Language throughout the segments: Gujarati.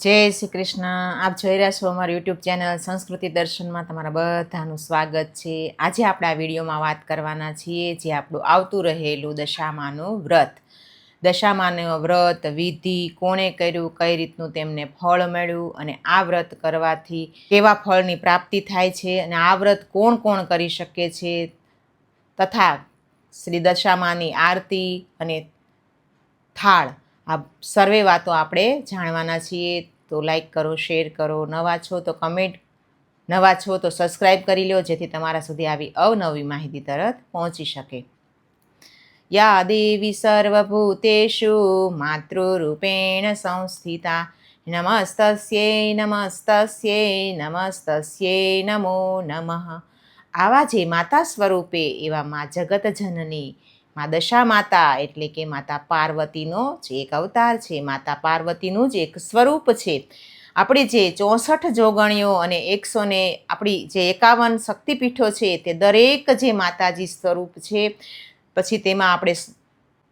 જય શ્રી કૃષ્ણ. આપ જોઈ રહ્યા છો અમારી યુટ્યુબ ચેનલ સંસ્કૃતિ દર્શનમાં. તમારા બધાનું સ્વાગત છે. આજે આપણે આ વિડીયોમાં વાત કરવાના છીએ જે આપણું આવતું રહેલું દશામાનું વ્રત. દશામાનું વ્રત, વિધિ, કોણે કર્યું, કઈ રીતનું તેમને ફળ મળ્યું અને આ વ્રત કરવાથી કેવા ફળની પ્રાપ્તિ થાય છે અને આ વ્રત કોણ કોણ કરી શકે છે તથા શ્રી દશામાની આરતી અને થાળ આ સર્વે વાતો આપણે જાણવાના છીએ, તો લાઈક કરો શેર કરો. નવા છો તો કમેન્ટ નવા છો તો સબસ્ક્રાઈબ કરી લો જેથી તમારા સુધી આવી અવનવી માહિતી તરત પહોંચી શકે. યા દેવી સર્વભૂતેષુ માતૃરૂપેણ સંસ્થિતા. નમસ્તસ્યે નમસ્તસ્યે નમસ્તસ્યે નમો નમઃ. આવા જે માતા સ્વરૂપે એવા મા જગત જનની મા દશા માતા એટલે કે માતા પાર્વતીનો જે એક અવતાર છે, માતા પાર્વતીનું જ એક સ્વરૂપ છે. આપણી જે ચોસઠ જોગણીઓ અને એકસો ને આપણી જે એકાવન શક્તિપીઠો છે, તે દરેક જે માતાજી સ્વરૂપ છે, પછી તેમાં આપણે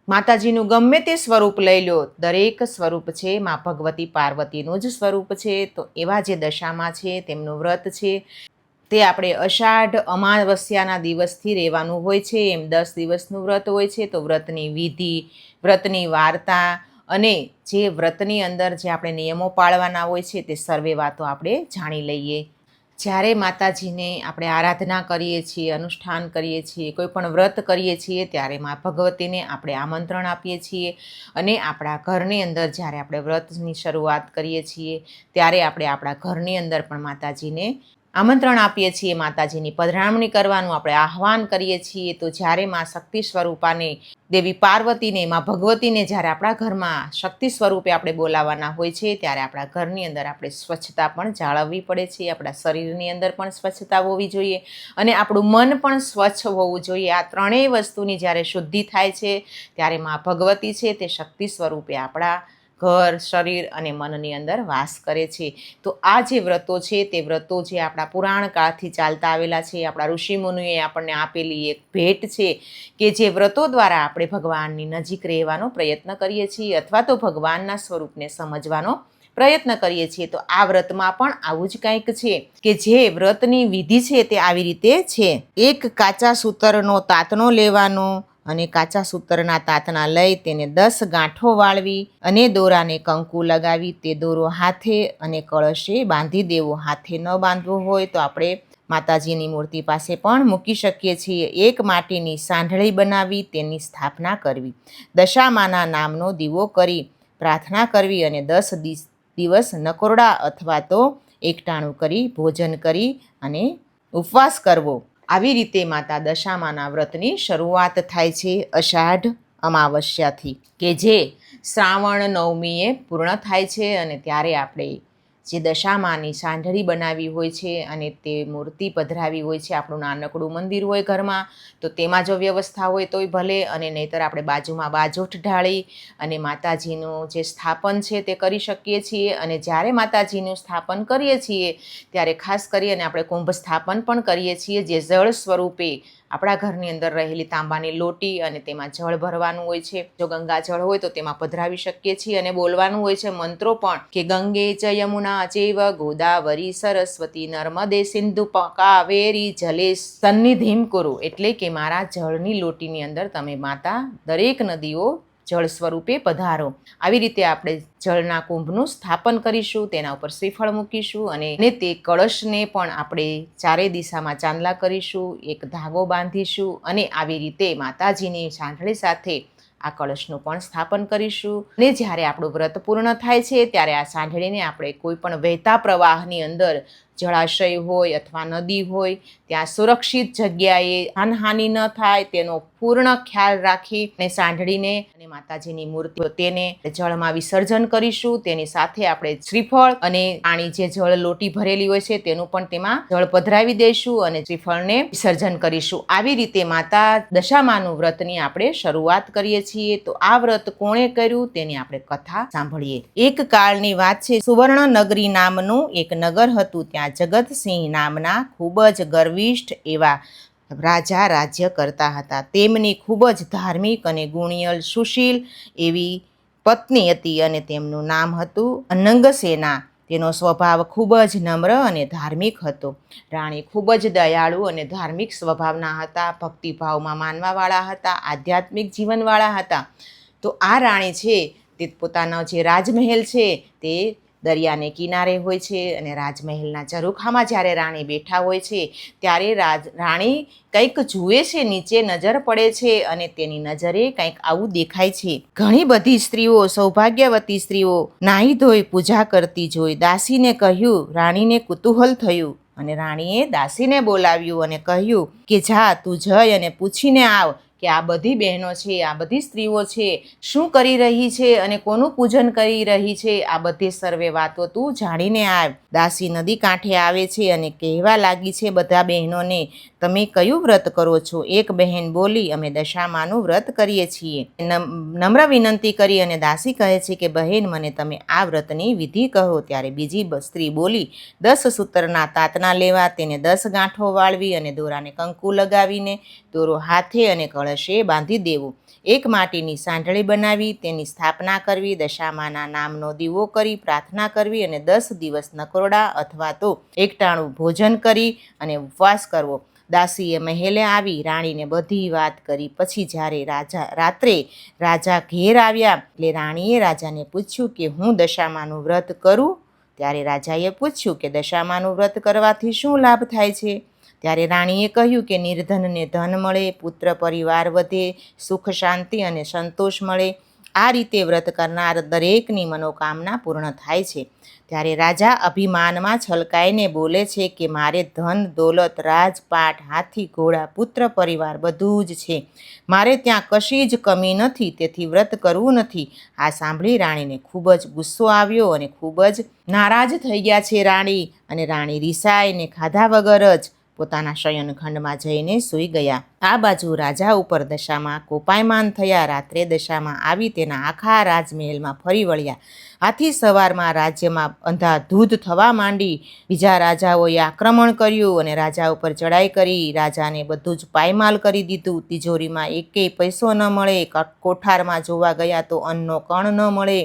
માતાજીનું ગમે તે સ્વરૂપ લઈ લો, દરેક સ્વરૂપ છે, મા ભગવતી પાર્વતીનું જ સ્વરૂપ છે. તો એવા જે દશામાં છે, તેમનું વ્રત છે. તે આપણે અષાઢ અમાવસ્યાના દિવસથી રહેવાનું હોય છે. એમ દસ દિવસનું વ્રત હોય છે, તો વ્રતની વિધિ, વ્રતની વાર્તા અને જે વ્રતની અંદર જે આપણે નિયમો પાળવાના હોય છે તે સર્વે વાતો આપણે જાણી લઈએ. જ્યારે માતાજીને આપણે આરાધના કરીએ છીએ, અનુષ્ઠાન કરીએ છીએ, કોઈ પણ વ્રત કરીએ છીએ, ત્યારે મા ભગવતીને આપણે આમંત્રણ આપીએ છીએ અને આપણા ઘરની અંદર જ્યારે આપણે વ્રતની શરૂઆત કરીએ છીએ, ત્યારે આપણે આપણા ઘરની અંદર પણ માતાજીને આમંત્રણ આપીએ છીએ માતાજીની પધરામણી કરવાનું આપણે આહવાન કરીએ છીએ. તો જ્યારે માં શક્તિ સ્વરૂપાને, દેવી પાર્વતીને, માં ભગવતીને જ્યારે આપણા ઘરમાં શક્તિ સ્વરૂપે આપણે બોલાવવાના હોય છે, ત્યારે આપણા ઘરની અંદર આપણે સ્વચ્છતા પણ જાળવવી પડે છે. આપણા શરીરની અંદર પણ સ્વચ્છતા હોવી જોઈએ અને આપણું મન પણ સ્વચ્છ હોવું જોઈએ. આ ત્રણેય વસ્તુની જ્યારે શુદ્ધિ થાય છે, ત્યારે માં ભગવતી છે તે શક્તિ સ્વરૂપે આપણા ઘર, શરીર અને મનની અંદર વાસ કરે છે. તો આ જે વ્રતો છે, તે વ્રતો જે આપણા પુરાણ કાળથી ચાલતા આવેલા છે, આપણા ઋષિમુનિએ આપણને આપેલી એક ભેટ છે કે જે વ્રતો દ્વારા આપણે ભગવાનની નજીક રહેવાનો પ્રયત્ન કરીએ છીએ અથવા તો ભગવાનના સ્વરૂપને સમજવાનો પ્રયત્ન કરીએ છીએ. તો આ વ્રતમાં પણ આવું જ કંઈક છે કે જે વ્રતની વિધિ છે તે આવી રીતે છે. એક કાચા સૂતરનો તાતનો લેવાનો અને કાચા સૂતરના તાતણા લઈ તેને દસ ગાંઠો વાળવી અને દોરાને કંકુ લગાવી તે દોરો હાથે અને કળશે બાંધી દેવો. હાથે ન બાંધવો હોય તો આપણે માતાજીની મૂર્તિ પાસે પણ મૂકી શકીએ છીએ. એક માટીની સાંઢળી બનાવી તેની સ્થાપના કરવી. દશામાના નામનો દીવો કરી પ્રાર્થના કરવી અને દસ દિવસ નકોરડા અથવા તો એકટાણું કરી ભોજન કરી અને ઉપવાસ કરવો. આવી રીતે માતા દશામાના વ્રતની શરૂઆત થાય છે અષાઢ અમાવસ્યાથી, કે જે શ્રાવણ નવમીએ પૂર્ણ થાય છે અને ત્યારે આપણે જે દશામાની સાંઢળી બનાવી હોય છે અને તે મૂર્તિ પધરાવી હોય છે, આપણું નાનકડું મંદિર હોય ઘરમાં, તો તેમાં જો વ્યવસ્થા હોય તોય ભલે અને નહીંતર આપણે બાજુમાં બાજોઠ ઢાળી અને માતાજીનું જે સ્થાપન છે તે કરી શકીએ છીએ અને જ્યારે માતાજીનું સ્થાપન કરીએ છીએ, ત્યારે ખાસ કરી અને આપણે કુંભ સ્થાપન પણ કરીએ છીએ, જે જળ સ્વરૂપે આપણા ઘરની અંદર રહેલી તાંબાની લોટી અને તેમાં જળ ભરવાનું હોય છે. જો ગંગા જળ હોય તો તેમાં પધરાવી શકીએ છીએ અને બોલવાનું હોય છે મંત્રો પણ કે ગંગે ચ યમુના ચૈવ ગોદાવરી સરસ્વતી નર્મદે સિંધુ કાવેરી જલે સન્નિધિમ કુરુ. એટલે કે મારા જળની લોટીની અંદર તમે માતા દરેક નદીઓ જળ સ્વરૂપે પધારો. આવી રીતે આપણે જળના કુંભનું સ્થાપન કરીશું, તેના ઉપર શ્રીફળ મૂકીશું અને તે કળશને પણ આપણે ચારે દિશામાં ચાંદલા કરીશું, એક ધાગો બાંધીશું અને આવી રીતે માતાજીની સાંઠળી સાથે આ કળશનું પણ સ્થાપન કરીશું. ને જ્યારે આપણું વ્રત પૂર્ણ થાય છે, ત્યારે આ સાંઢળીને આપણે કોઈ પણ વહેતા પ્રવાહની અંદર જળાશય હોય અથવા નદી હોય, ત્યાં સુરક્ષિત જગ્યાએ હાનહાનિ ન થાય, તેનો પૂર્ણ ખ્યાલ રાખી અને સાંઢળીને અને માતાજીની મૂર્તિ તેને જળમાં વિસર્જન કરીશું. તેની સાથે આપણે શ્રીફળ અને પાણી જે જળ લોટી ભરેલી હોય છે, તેનું પણ તેમાં જળ પધરાવી દઈશું અને શ્રીફળને વિસર્જન કરીશું. આવી રીતે માતા દશામાનું વ્રતની આપણે શરૂઆત કરીએ છીએ. તો આ વ્રત કોણે કર્યું? તેની આપણે કથા સાંભળીએ. એક કાળની વાત છે. સુવર્ણ નગરી નામનું એક નગર હતું. ત્યાં જગતસિંહ નામના ખૂબ જ ગર્વિષ્ઠ એવા રાજા રાજ્ય કરતા હતા. તેમની ખૂબ જ ધાર્મિક અને ગુણિયલ સુશીલ એવી પત્ની હતી અને તેમનું નામ હતું અનંગસેના. તેનો સ્વભાવ ખૂબ જ નમ્ર અને ધાર્મિક હતો. રાણી ખૂબ જ દયાળુ અને ધાર્મિક સ્વભાવના હતા, ભક્તિભાવમાં માનવાવાળા હતા, આધ્યાત્મિક જીવનવાળા હતા. તો આ રાણી છે તે પોતાનો જે રાજમહેલ છે તે દરિયાને કિનારે હોય છે અને રાજમહેલના ઝરૂખામાં જ્યારે રાણી બેઠા હોય છે, ત્યારે રાજ, રાણી કંઈક જુએ છે, નીચે નજર પડે છે અને તેની નજરે કંઈક આવું દેખાય છે. ઘણી બધી સ્ત્રીઓ, સૌભાગ્યવતી સ્ત્રીઓ નાહી ધોઈ પૂજા કરતી જોઈ દાસીને કહ્યું, રાણીને કુતૂહલ થયું. અને રાણીએ દાસીને બોલાવ્યું અને કહ્યું કે, જા, તું જઈ અને પૂછીને આવ કે આ બધી બહેનો છે, આ બધી સ્ત્રીઓ છે, શું કરી રહી છે અને કોનું પૂજન કરી રહી છે, આ બધી સર્વે વાતો તું જાણીને આવ. દાસી નદી કાંઠે આવે છે અને કહેવા લાગી છે, બધા બહેનોને તમે કયું વ્રત કરો છો? એક બહેન બોલી, અમે દશામાનું વ્રત કરીએ છીએ. નમ- નમ્ર વિનંતી કરી અને દાસી કહે છે કે, બહેન, મને તમે આ વ્રતની વિધિ કહો. ત્યારે બીજી સ્ત્રી બોલી, દસ સૂતરના તાતના લેવા, તેને દસ ગાંઠો વાળવી અને દોરાને કંકુ લગાવીને, દોરો હાથે અને કળશે બાંધી દેવું. એક માટીની સાંઢળી બનાવી, તેની સ્થાપના કરવી, દશામાના નામનો દીવો કરી, પ્રાર્થના કરવી અને દસ દિવસ નકોરડા અથવા તો એકટાણું ભોજન કરી અને ઉપવાસ કરવો. દાસીએ મહેલે આવી રાણીને બધી વાત કરી. પછી જ્યારે રાજા, રાત્રે રાજા ઘેર આવ્યા, એટલે રાણીએ રાજાને પૂછ્યું કે હું દશામાનું વ્રત કરું? ત્યારે રાજાએ પૂછ્યું કે દશામાનું વ્રત કરવાથી શું લાભ થાય છે? ત્યારે રાણીએ કહ્યું કે નિર્ધનને ધન મળે, પુત્ર પરિવાર વધે, સુખ, શાંતિ અને સંતોષ મળે. આ રીતે વ્રત કરનાર દરેકની મનોકામના પૂર્ણ થાય છે. ત્યારે રાજા અભિમાનમાં છલકાઈને બોલે છે કે મારે ધન, દોલત, રાજપાટ, હાથી, ઘોડા, પુત્ર પરિવાર બધું જ છે. મારે ત્યાં કશી જ કમી નથી, તેથી વ્રત કરવું નથી. આ સાંભળી રાણીને ખૂબ જ ગુસ્સો આવ્યો અને ખૂબ જ નારાજ થઈ ગયા છે રાણી. અને રાણી રિસાઈને ખાધા વગર જ પોતાના શયનખંડમાં જઈને સૂઈ ગયા. આ બાજુ રાજા ઉપર દશામાં કોપાયમાન થયા. રાત્રે દશામાં આવી તેના આખા રાજમહેલમાં ફરી વળ્યા. આથી સવારમાં રાજ્યમાં અંધાધૂધ થવા માંડી. બીજા રાજાઓએ આક્રમણ કર્યું અને રાજા ઉપર ચડાઈ કરી. રાજાને બધું જ પાયમાલ કરી દીધું. તિજોરીમાં એકેય પૈસો ન મળે. કોઠારમાં જોવા ગયા તો અન્નનો કણ ન મળે.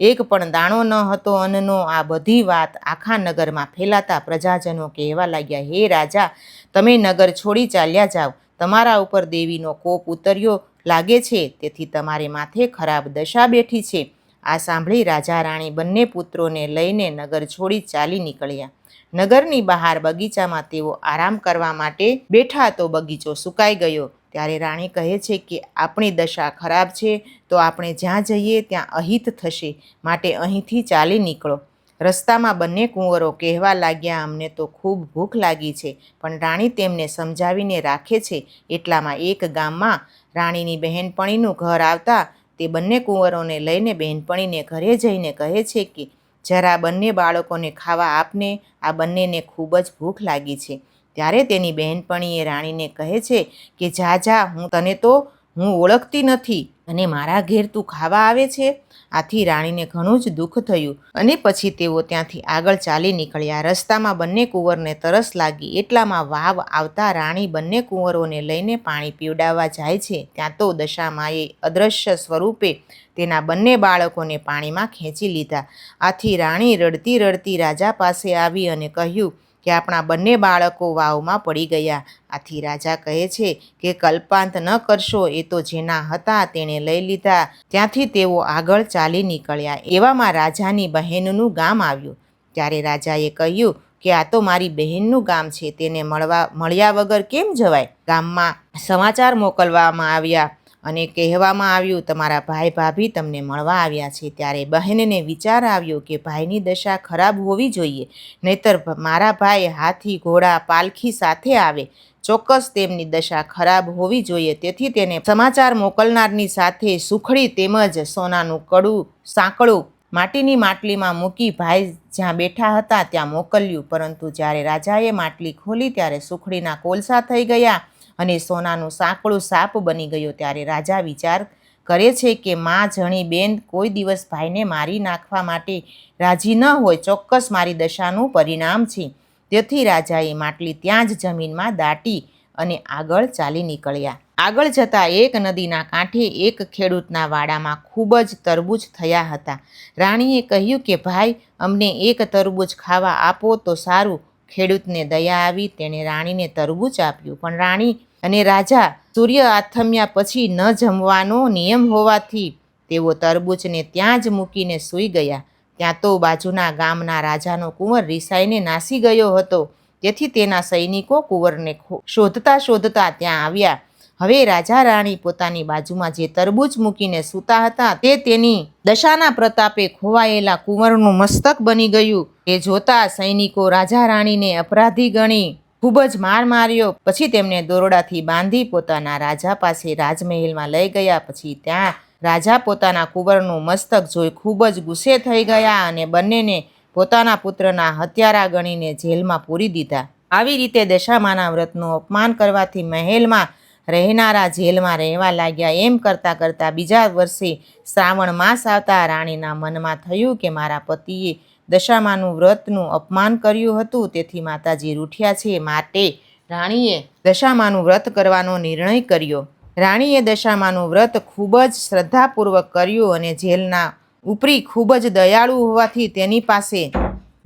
એક પણ દાણો ન હતો અન્નનો. આ બધી વાત આખા નગરમાં ફેલાતા પ્રજાજનો કહેવા લાગ્યા, હે રાજા, તમે નગર છોડી ચાલ્યા જાઓ. તમારા ઉપર દેવીનો કોપ ઉતર્યો લાગે છે, તેથી તમારે માથે ખરાબ દશા બેઠી છે. આ સાંભળી રાજા રાણી બંને પુત્રોને લઈને નગર છોડી ચાલી નીકળ્યા. નગરની બહાર બગીચામાં તેઓ આરામ કરવા માટે બેઠા તો બગીચો સુકાઈ ગયો. ત્યારે રાણી કહે છે કે આપણી દશા ખરાબ છે, તો આપણે જ્યાં જઈએ ત્યાં અહિત થશે. માટે અહીંથી ચાલી નીકળો. રસ્તામાં બંને કુંવરો કહેવા લાગ્યા, અમને તો ખૂબ ભૂખ લાગી છે, પણ રાણી તેમને સમજાવીને રાખે છે. એટલામાં એક ગામમાં રાણીની બહેનપણીનું ઘર આવતા તે બંને કુંવરોને લઈને બહેનપણીને ઘરે જઈને કહે છે કે, જરા બંને બાળકોને ખાવા આપને. આ બંનેને ખૂબ જ ભૂખ લાગી છે. ત્યારે તેની બહેનપણીએ રાણીને કહે છે કે, જા જા, હું તને તો, હું ઓળખતી નથી અને મારા ઘેર તું ખાવા આવે છે. આથી રાણીને ઘણું જ દુઃખ થયું અને પછી તેઓ ત્યાંથી આગળ ચાલી નીકળ્યા. રસ્તામાં બંને કુંવરને તરસ લાગી. એટલામાં વાવ આવતા રાણી બંને કુંવરોને લઈને પાણી પીવડાવવા જાય છે. ત્યાં તો દશામાએ અદૃશ્ય સ્વરૂપે તેના બંને બાળકોને પાણીમાં ખેંચી લીધા. આથી રાણી રડતી રડતી રાજા પાસે આવી અને કહ્યું કે આપણા બંને બાળકો વાવમાં પડી ગયા. આથી રાજા કહે છે કે કલ્પાંત ન કરશો, એ તો જેના હતા તેણે લઈ લીધા. ત્યાંથી તેઓ આગળ ચાલી નીકળ્યા. એવામાં રાજાની બહેનનું ગામ આવ્યું. ત્યારે રાજાએ કહ્યું કે આ તો મારી બહેનનું ગામ છે, તેને મળવા, મળ્યા વગર કેમ જવાય? ગામમાં સમાચાર મોકલવામાં આવ્યા. અને કહેવામાં આવ્યું, તમારા ભાઈ ભાભી તમને મળવા આવ્યા છે. ત્યારે બહેનને વિચાર આવ્યો કે ભાઈની દશા ખરાબ હોવી જોઈએ, નહીતર મારા ભાઈ હાથી ઘોડા પાલખી સાથે આવે. ચોક્કસ તેમની દશા ખરાબ હોવી જોઈએ. તેથી તેને સમાચાર મોકલનારની સાથે સુખડી તેમજ સોનાનું કડું સાંકળું માટીની માટલીમાં મૂકી ભાઈ જ્યાં બેઠા હતા ત્યાં મોકલ્યું. પરંતુ જ્યારે રાજાએ માટલી ખોલી, ત્યારે સુખડીના કોલસા થઈ ગયા. અને સોનાનું સાંકળું સાપ બની ગયો ત્યારે રાજા વિચાર કરે છે કે માં જણી બેન કોઈ દિવસ ભાઈને મારી નાખવા માટે રાજી ન હોય, ચોક્કસ મારી દશાનું પરિણામ છે. તેથી રાજાએ માટલી ત્યાં જ જમીનમાં દાટી અને આગળ ચાલી નીકળ્યા. આગળ જતાં એક નદીના કાંઠે એક ખેડૂતના વાડામાં ખૂબ જ તરબૂચ થયા હતા. રાણીએ કહ્યું કે, ભાઈ, અમને એક તરબૂચ ખાવા આપો તો સારું ખેડૂતને દયા આવી, તેણે રાણીને તરબૂચ આપ્યું. પણ રાણી અને રાજા સૂર્ય આથમ્યા પછી ન જમવાનો નિયમ હોવાથી તેઓ તરબૂચને ત્યાં જ મૂકીને સૂઈ ગયા. ત્યાં તો બાજુના ગામના રાજાનો કુંવર રિસાઈને નાસી ગયો હતો. તેથી તેના સૈનિકો કુંવરને શોધતા શોધતા ત્યાં આવ્યા. હવે રાજા રાણી પોતાની બાજુમાં જે તરબૂચ મૂકીને સૂતા હતા તે તેની દશાના પ્રતાપે ખોવાયેલા કુંવરનું મસ્તક બની ગયું. એ જોતા સૈનિકો રાજા રાણીને અપરાધી ગણી ખૂબ જ માર માર્યો. પછી તેમને દોરડાથી બાંધી પોતાના રાજા પાસે રાજમહેલમાં લઈ ગયા. પછી ત્યાં રાજા પોતાના કુંવરનું મસ્તક જોઈ ખૂબ જ ગુસ્સે થઈ ગયા અને બંનેને પોતાના પુત્રના હત્યારા ગણીને જેલમાં પૂરી દીધા. આવી રીતે દશામાના વ્રતનું અપમાન કરવાથી મહેલમાં રહેનારા જેલમાં રહેવા લાગ્યા. એમ કરતાં કરતાં બીજા વર્ષે શ્રાવણ માસ આવતા રાણીના મનમાં થયું કે મારા પતિએ દશામાનું વ્રતનું અપમાન કર્યું હતું. તેથી માતાજી રૂઠ્યા છે. માટે, રાણીએ દશામાનું વ્રત કરવાનો નિર્ણય કર્યો. રાણીએ દશામાનું વ્રત ખૂબ જ શ્રદ્ધાપૂર્વક કર્યું અને જેલના ઉપરી ખૂબ જ દયાળુ હોવાથી તેની પાસે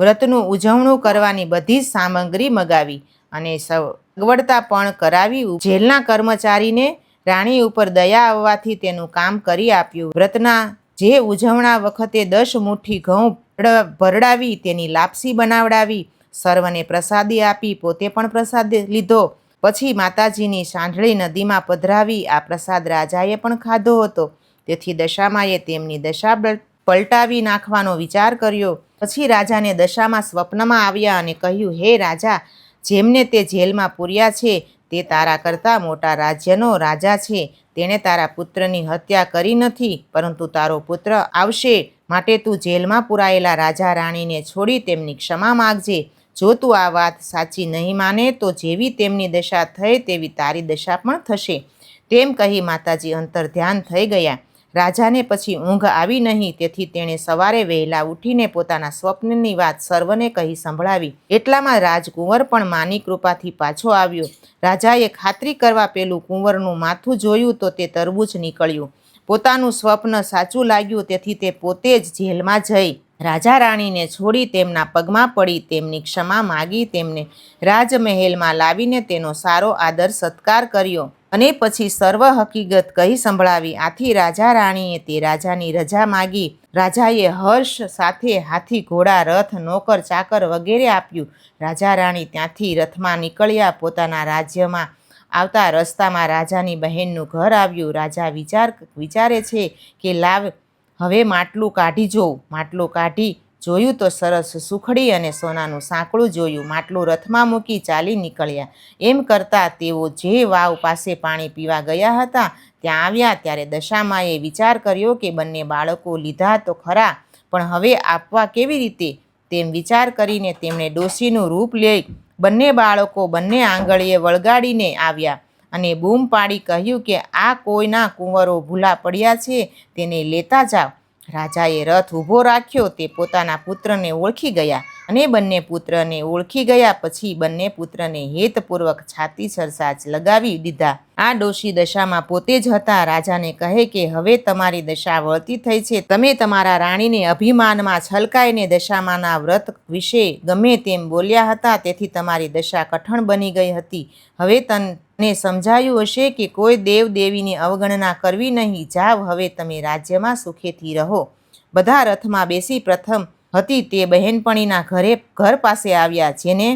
વ્રતનું ઉજવણું કરવાની બધી સામગ્રી મગાવી અને સગવડતા પણ કરાવી. જેલના કર્મચારીને રાણી ઉપર દયા આવવાથી તેનું કામ કરી આપ્યું. વ્રતના જે ઉજવણા વખતે દસ મુઠ્ઠી ઘઉં ભરડાવી તેની લાપસી બનાવડાવી, સર્વને પ્રસાદી આપી, પોતે પણ પ્રસાદ લીધો. પછી માતાજીની સાંઢળી નદીમાં પધરાવી, આ પ્રસાદ રાજાએ પણ ખાધો હતો. તેથી દશામાએ તેમની દશા પલટાવી નાખવાનો વિચાર કર્યો. પછી રાજાને દશામાં સ્વપ્નમાં આવ્યા અને કહ્યું, હે રાજા, જેમને તે જેલમાં પૂર્યા છે, તે તારા કરતાં મોટા રાજ્યનો રાજા છે. તેણે તારા પુત્રની હત્યા કરી નથી, પરંતુ તારો પુત્ર આવશે. માટે તું જેલમાં પુરાયેલા રાજા રાણીને છોડી તેમની ક્ષમા માગજે. જો તું આ વાત સાચી નહીં માને, તો જેવી તેમની દશા થઈ તેવી તારી દશા પણ થશે. તેમ કહી માતાજી અંતર ધ્યાન થઈ ગયા. રાજાને પછી ઊંઘ આવી નહીં, તેથી તેણે સવારે વહેલા ઉઠીને પોતાના સ્વપ્નની વાત સર્વને કહી સંભળાવી. એટલામાં રાજકુંવર પણ માની કૃપાથી પાછો આવ્યો. રાજાએ ખાતરી કરવા પેલું કુંવરનું માથું જોયું તો તે તરબૂચ નીકળ્યું. પોતાનું સ્વપ્ન સાચું લાગ્યું તેથી તે પોતે જ જેલમાં જઈ રાજા રાણીને છોડી તેમના પગમાં પડી, તેમની ક્ષમા માગી, તેમને રાજમહેલમાં લાવીને તેનો સારો આદર સત્કાર કર્યો. અને પછી સર્વ હકીકત કહી સંભળાવી, આથી રાજા રાણીએ તે રાજાની રજા માગી. રાજાએ હર્ષ સાથે હાથી, ઘોડા, રથ, નોકર, ચાકર વગેરે આપ્યું. રાજા રાણી ત્યાંથી રથમાં નીકળ્યા પોતાના રાજ્યમાં. આવતા રસ્તામાં રાજાની બહેનનું ઘર આવ્યું. રાજા વિચાર, વિચારે છે કે લાવ, હવે માટલું કાઢી જોઉં. માટલું કાઢી જોયું તો સરસ સુખડી અને સોનાનું સાંકળું જોયું. માટલું રથમાં મૂકી ચાલી નીકળ્યા. એમ કરતાં તેઓ જે વાવ પાસે પાણી પીવા ગયા હતા, ત્યાં આવ્યા ત્યારે દશામાએ વિચાર કર્યો કે બંને બાળકો લીધા તો ખરા, પણ હવે આપવા કેવી રીતે? તેમ વિચાર કરીને તેમણે ડોશીનું રૂપ લઈ બંને બાળકો બંને આંગળીએ વળગાડીને આવ્યા અને બૂમ પાડી કહ્યું કે આ કોઈના કુંવરો ભૂલા પડ્યા છે, તેને લેતા જાઓ. રાજાએ રથ ઊભો રાખ્યો તે પોતાના પુત્રને ઓળખી ગયા. અને બંને પુત્રને ઓળખી ગયા પછી બંને પુત્રને હેતપૂર્વક છાતી સરસાચ લગાવી દીધા. આ ડોશી દશામાં પોતે જ હતા. રાજાને કહે કે, હવે તમારી દશા વળતી થઈ છે. તમે તમારા રાણીને અભિમાનમાં છલકાઈને દશામાના વ્રત વિશે ગમે તેમ બોલ્યા હતા. તેથી તમારી દશા કઠણ બની ગઈ હતી. હવે તને સમજાયું હશે કે કોઈ દેવ દેવીની અવગણના કરવી નહીં. જાવ, હવે તમે રાજ્યમાં સુખેથી રહો. બધા રથમાં બેસી પ્રથમ હતી તે બહેનપણીના ઘરે ઘર પાસે આવ્યા જેને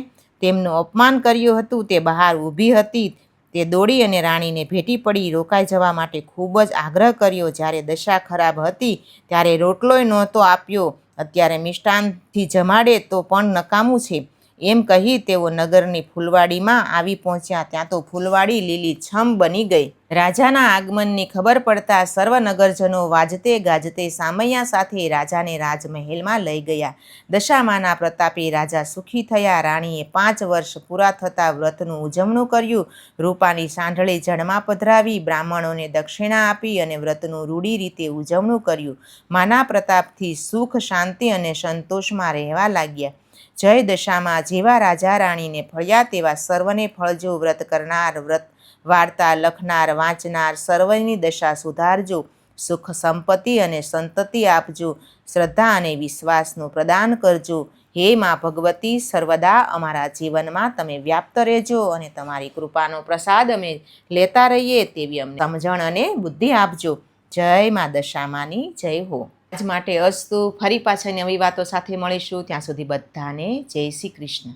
તેમનું અપમાન કર્યું હતું. તે બહાર ઊભી હતી. તે દોડી અને રાણીને ભેટી પડી. રોકાઈ જવા માટે ખૂબ જ આગ્રહ કર્યો. જ્યારે દશા ખરાબ હતી, ત્યારે રોટલોય નહોતો આપ્યો. અત્યારે મિષ્ટાનથી જમાડે તો પણ નકામું છે. એમ કહી તેઓ નગરની ફૂલવાડીમાં આવી પહોંચ્યા. ત્યાં તો ફૂલવાડી લીલી છમ બની ગઈ. રાજાના આગમનની ખબર પડતા સર્વ નગરજનો વાજતે ગાજતે સામૈયા સાથે રાજાને રાજમહેલમાં લઈ ગયા. દશામાના પ્રતાપે રાજા સુખી થયા. રાણીએ પાંચ વર્ષ પૂરા થતાં વ્રતનું ઉજવણું કર્યું. રૂપાની સાંઢળી જળમાં પધરાવી બ્રાહ્મણોને દક્ષિણા આપી અને વ્રતનું રૂઢી રીતે ઉજવણું કર્યું. માના પ્રતાપથી સુખ, શાંતિ અને સંતોષમાં રહેવા લાગ્યા. જય દશામાં જેવા રાજા રાણીને ફળ્યા તેવા સર્વને ફળજો વ્રત કરનાર વ્રત વાર્તા લખનાર, વાંચનાર સર્વની દશા સુધારજો. સુખ સંપત્તિ અને સંતતિ આપજો. શ્રદ્ધા અને વિશ્વાસનું પ્રદાન કરજો. હે મા ભગવતી, સર્વદા અમારા જીવનમાં તમે વ્યાપ્ત રહેજો અને તમારી કૃપાનો પ્રસાદ અમે લેતા રહીએ તેવી અમને સમજણ અને બુદ્ધિ આપજો. જય મા દશામાની, જય હો. આજ માટે અસ્તુ ફરી પાછા નવી વાતો સાથે મળીશું. ત્યાં સુધી બધાને જય શ્રી કૃષ્ણ.